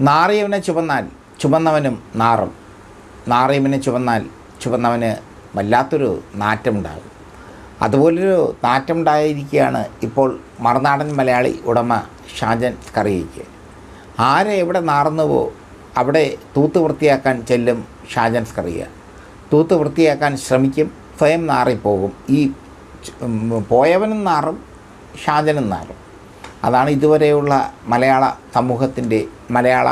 നാറിയവനെ ചുവന്നാൽ ചുവന്നവനും നാറും. നാറിയവനെ ചുവന്നാൽ ചുവന്നവന് വല്ലാത്തൊരു നാറ്റമുണ്ടാകും. അതുപോലൊരു നാറ്റമുണ്ടായിരിക്കുകയാണ് ഇപ്പോൾ മറുനാടൻ മലയാളി ഉടമ ഷാജൻ കറിയയ്ക്ക്. ആരെ എവിടെ നാറുന്നുവോ അവിടെ തൂത്ത് വൃത്തിയാക്കാൻ ചെല്ലും ഷാജൻ കറിയ. തൂത്ത് വൃത്തിയാക്കാൻ ശ്രമിക്കും സ്വയം നാറിപ്പോകും. ഈ പോയവനും നാറും ഷാജനും നാറും. അതാണ് ഇതുവരെയുള്ള മലയാള സമൂഹത്തിന്റെ മലയാള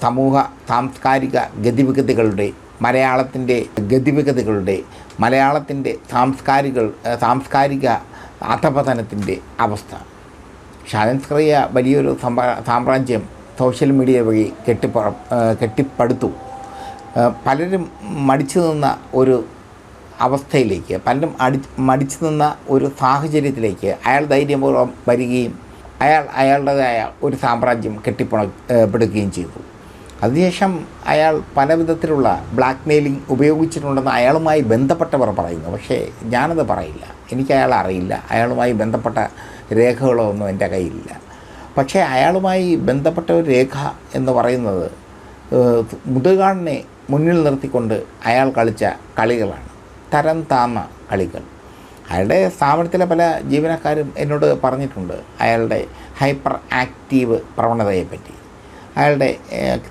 സമൂഹ സാംസ്കാരിക ഗതിവിഗതികളുടെ മലയാളത്തിന്റെ ഗതിവിഗതികളുടെ മലയാളത്തിന്റെ സാംസ്കാരിക സാംസ്കാരിക അധപതനത്തിന്റെ അവസ്ഥ. ഷാലൻസ്ക്രിയ വലിയൊരു സാമ്രാജ്യം സോഷ്യൽ മീഡിയ വഴി കെട്ടിപ്പ കെട്ടിപ്പടുത്തു. പലരും മടിച്ചു നിന്ന ഒരു അവസ്ഥയിലേക്ക് പലരും അടി മടിച്ചു നിന്ന ഒരു സാഹചര്യത്തിലേക്ക് അയാൾ ധൈര്യപൂർവം വരികയും അയാൾ അയാളുടേതായ ഒരു സാമ്രാജ്യം കെട്ടിപ്പണപ്പെടുകയും ചെയ്തു. അതിനുശേഷം അയാൾ പല വിധത്തിലുള്ള ബ്ലാക്ക് മെയിലിംഗ് ഉപയോഗിച്ചിട്ടുണ്ടെന്ന് അയാളുമായി ബന്ധപ്പെട്ടവർ പറയുന്നു. പക്ഷേ ഞാനത് പറയില്ല. എനിക്ക് അയാൾ അറിയില്ല. അയാളുമായി ബന്ധപ്പെട്ട രേഖകളോ ഒന്നും എന്റെ കയ്യിലില്ല. പക്ഷേ അയാളുമായി ബന്ധപ്പെട്ട ഒരു രേഖ എന്ന് പറയുന്നത് മുതുകാണിനെ മുന്നിൽ നിർത്തിക്കൊണ്ട് അയാൾ കളിച്ച കളികളാണ്. തരം താന്ന കളികൾ. അയാളുടെ സ്ഥാപനത്തിലെ പല ജീവനക്കാരും എന്നോട് പറഞ്ഞിട്ടുണ്ട് അയാളുടെ ഹൈപ്പർ ആക്റ്റീവ് പ്രവണതയെപ്പറ്റി അയാളുടെ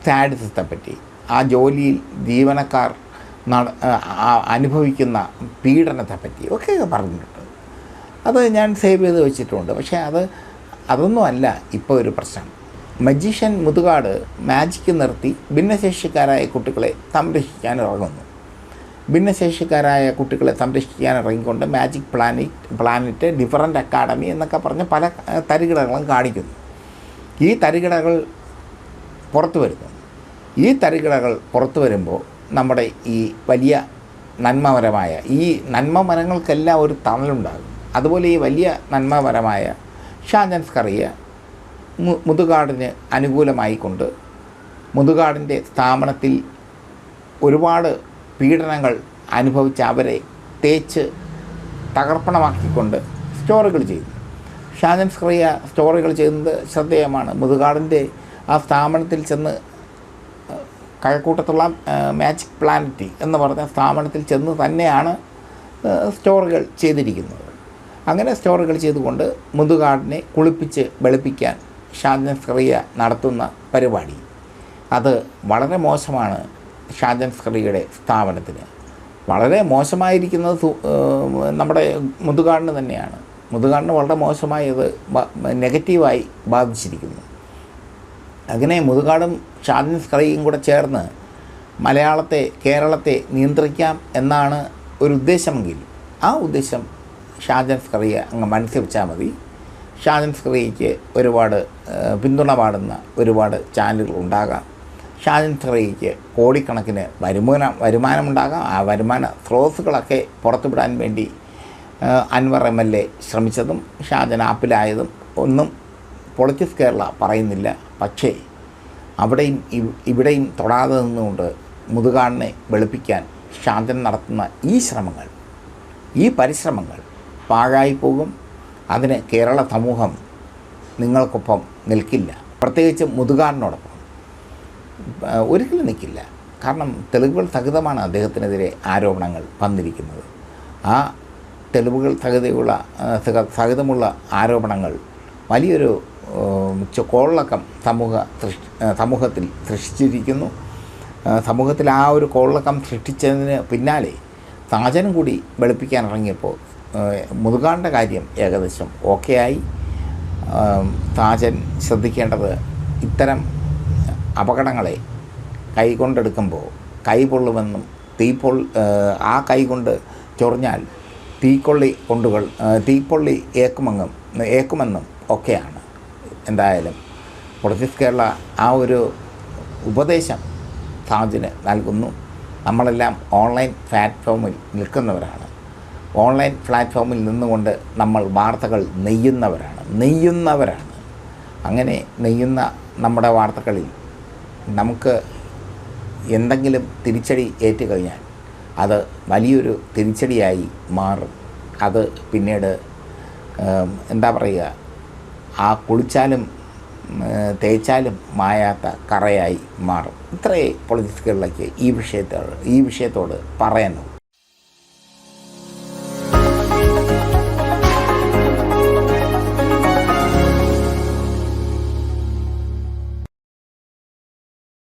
സാഡിസത്തെപ്പറ്റി. ആ ജോലിയിൽ ജീവനക്കാർ അനുഭവിക്കുന്ന പീഡനത്തെപ്പറ്റി ഒക്കെ പറഞ്ഞിട്ടുണ്ട്. അത് ഞാൻ സേവ് ചെയ്ത് വെച്ചിട്ടുണ്ട്. പക്ഷേ അത് അതൊന്നുമല്ല ഇപ്പോൾ ഒരു പ്രശ്നം. മജീഷ്യൻ മുതുകാട് മാജിക്ക് നിർത്തി ഭിന്നശേഷിക്കാരായ കുട്ടികളെ സംരക്ഷിക്കാൻ ഇറങ്ങുന്നു. ഭിന്നശേഷിക്കാരായ കുട്ടികളെ സംരക്ഷിക്കാൻ ഇറങ്ങിക്കൊണ്ട് magic planet planet different academy എന്നൊക്കെ പറഞ്ഞ് പല തരികിടകളും കാണിക്കുന്നു. ഈ തരികിടകൾ പുറത്തു വരുന്നു. ഈ തരികിടകൾ പുറത്തു വരുമ്പോൾ നമ്മുടെ ഈ വലിയ നന്മപരമായ ഈ നന്മ മരങ്ങൾക്കെല്ലാം ഒരു തണലുണ്ടാകും. അതുപോലെ ഈ വലിയ നന്മപരമായ ഷാജൻസ് കറിയ മുതുകാടിന് അനുകൂലമായിക്കൊണ്ട് മുതുകാടിന്റെ സ്ഥാപനത്തിൽ ഒരുപാട് പീഡനങ്ങൾ അനുഭവിച്ച അവരെ തേച്ച് തകർപ്പണമാക്കിക്കൊണ്ട് സ്റ്റോറികൾ ചെയ്തു ഷാജൻ സ്ക്രിയ സ്റ്റോറികൾ ചെയ്യുന്നത് ശ്രദ്ധേയമാണ്. മുതുകാടിന്റെ ആ സ്ഥാപനത്തിൽ ചെന്ന് കഴക്കൂട്ടത്തുള്ള മാജിക് പ്ലാനറ്റി എന്ന് പറഞ്ഞ സ്ഥാപനത്തിൽ ചെന്ന് തന്നെയാണ് സ്റ്റോറുകൾ ചെയ്തിരിക്കുന്നത്. അങ്ങനെ സ്റ്റോറുകൾ ചെയ്തുകൊണ്ട് മുതുകാടിനെ കുളിപ്പിച്ച് വെളുപ്പിക്കാൻ ഷാജൻ സ്ക്രിയ നടത്തുന്ന പരിപാടി. അത് വളരെ മോശമാണ്. ഷാജൻ സ്ക്രീയുടെ സ്ഥാപനത്തിന്. വളരെ മോശമായിരിക്കുന്നത് നമ്മുടെ മുതുകാടിന് തന്നെയാണ്. മുതുകാടിന് വളരെ മോശമായി അത് നെഗറ്റീവായി ബാധിച്ചിരിക്കുന്നു. അങ്ങനെ മുതുകാടും ഷാജൻ സ്ക്രീയും കൂടെ ചേർന്ന് മലയാളത്തെ കേരളത്തെ നിയന്ത്രിക്കാം എന്നാണ് ഒരു ഉദ്ദേശമെങ്കിൽ ആ ഉദ്ദേശം ഷാജൻ സ്കറിയ അങ്ങ് മനസ്സിൽ വെച്ചാൽ മതി. ഷാജൻ സ്കറിയയ്ക്ക് ഒരുപാട് പിന്തുണ പാടുന്ന ഒരുപാട് ചാനലുകൾ ഉണ്ടാകാം. ഷാജൻ സ്കറിയയ്ക്ക് കോടിക്കണക്കിന് വരുമാനം വരുമാനമുണ്ടാകാം. ആ വരുമാന സ്രോതസ്സുകളൊക്കെ പുറത്തുവിടാൻ വേണ്ടി അൻവർ എം എൽ എ ശ്രമിച്ചതും ഷാജൻ ആപ്പിലായതും ഒന്നും പൊളിറ്റിക്സ് കേരള പറയുന്നില്ല. പക്ഷേ അവിടെയും ഇവിടെയും തൊടാതെ നിന്നുകൊണ്ട് മുതുകാടിനെ വെളുപ്പിക്കാൻ ഷാജൻ നടത്തുന്ന ഈ ശ്രമങ്ങൾ ഈ പരിശ്രമങ്ങൾ പാഴായി പോകും അതിന് കേരള സമൂഹം നിങ്ങൾക്കൊപ്പം നിൽക്കില്ല. പ്രത്യേകിച്ച് മുതുകാടിനോടൊപ്പം. ഒരിക്കലും നിൽക്കില്ല. കാരണം തെളിവുകൾ സഹിതമാണ് അദ്ദേഹത്തിനെതിരെ ആരോപണങ്ങൾ വന്നിരിക്കുന്നത്. ആ തെളിവുകൾ സഹിതയുള്ള സഹിതമുള്ള ആരോപണങ്ങൾ വലിയൊരു കോളക്കം സമൂഹ സൃഷ്ടി സമൂഹത്തിൽ സൃഷ്ടിച്ചിരിക്കുന്നു. സമൂഹത്തിൽ ആ ഒരു കോളക്കം സൃഷ്ടിച്ചതിന് പിന്നാലെ സാജനും കൂടി വെളുപ്പിക്കാൻ ഇറങ്ങിയപ്പോൾ മുതുകാണ്ട കാര്യം ഏകദേശം ഓക്കെ ആയി ആം, താജൻ ശ്രദ്ധിക്കേണ്ടത് ഇത്തരം അപകടങ്ങളെ കൈകൊണ്ടെടുക്കുമ്പോൾ കൈ പൊള്ളുമെന്നും തീ പൊൾ ആ കൈ കൊണ്ട് ചൊറിഞ്ഞാൽ തീക്കൊള്ളി കൊണ്ടുകൾ തീപ്പൊള്ളി ഏക്കുമെന്നും ഏക്കുമെന്നും ഒക്കെയാണ് എന്തായാലും പൊളിറ്റിക്സ് കേരള ആ ഒരു ഉപദേശം സാജിന് നൽകുന്നു. നമ്മളെല്ലാം ഓൺലൈൻ പ്ലാറ്റ്ഫോമിൽ നിൽക്കുന്നവരാണ്. ഓൺലൈൻ പ്ലാറ്റ്ഫോമിൽ നിന്നുകൊണ്ട് നമ്മൾ വാർത്തകൾ നെയ്യുന്നവരാണ് നെയ്യുന്നവരാണ്. അങ്ങനെ നെയ്യുന്ന നമ്മുടെ വാർത്തകളിൽ നമുക്ക് എന്തെങ്കിലും തിരിച്ചടി ഏറ്റു കഴിഞ്ഞാൽ അത് വലിയൊരു തിരിച്ചടിയായി മാറും. അത് പിന്നീട് എന്താ പറയുക ആ കുളിച്ചാലും തേച്ചാലും മായാത്ത കറയായി മാറും. ഇത്രയേ പൊളിറ്റിക്സുകളിലേക്ക് ഈ വിഷയത്തോട് ഈ വിഷയത്തോട് പറയാനുള്ളൂ.